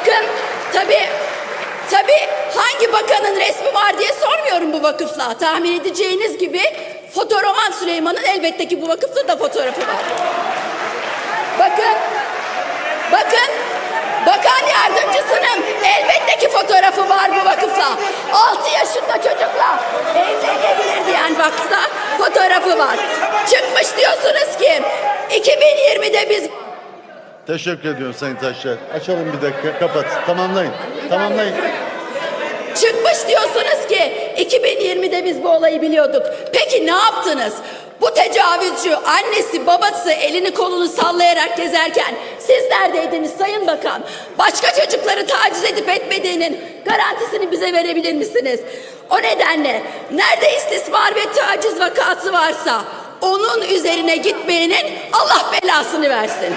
Bakın tabi tabi hangi bakanın resmi var diye sormuyorum bu vakıfla. Tahmin edeceğiniz gibi fotoroman Süleyman'ın elbette ki bu vakıfta da fotoğrafı var. Bakın bakın bakan yardımcısının elbette ki fotoğrafı var bu vakıfla. 6 yaşında çocukla evlenebilir diyen vakıfta fotoğrafı var. Çıkmış diyorsunuz ki 2020'de biz Teşekkür ediyorum Sayın Taşçı. Açalım bir dakika. Kapat. Tamamlayın. Tamamlayın. Çıkmış diyorsunuz ki 2020'de biz bu olayı biliyorduk. Peki ne yaptınız? Bu tecavüzcü annesi babası elini kolunu sallayarak gezerken siz neredeydiniz Sayın Bakan? Başka çocukları taciz edip etmediğinin garantisini bize verebilir misiniz? O nedenle nerede istismar ve taciz vakası varsa onun üzerine gitmeyenin Allah belasını versin.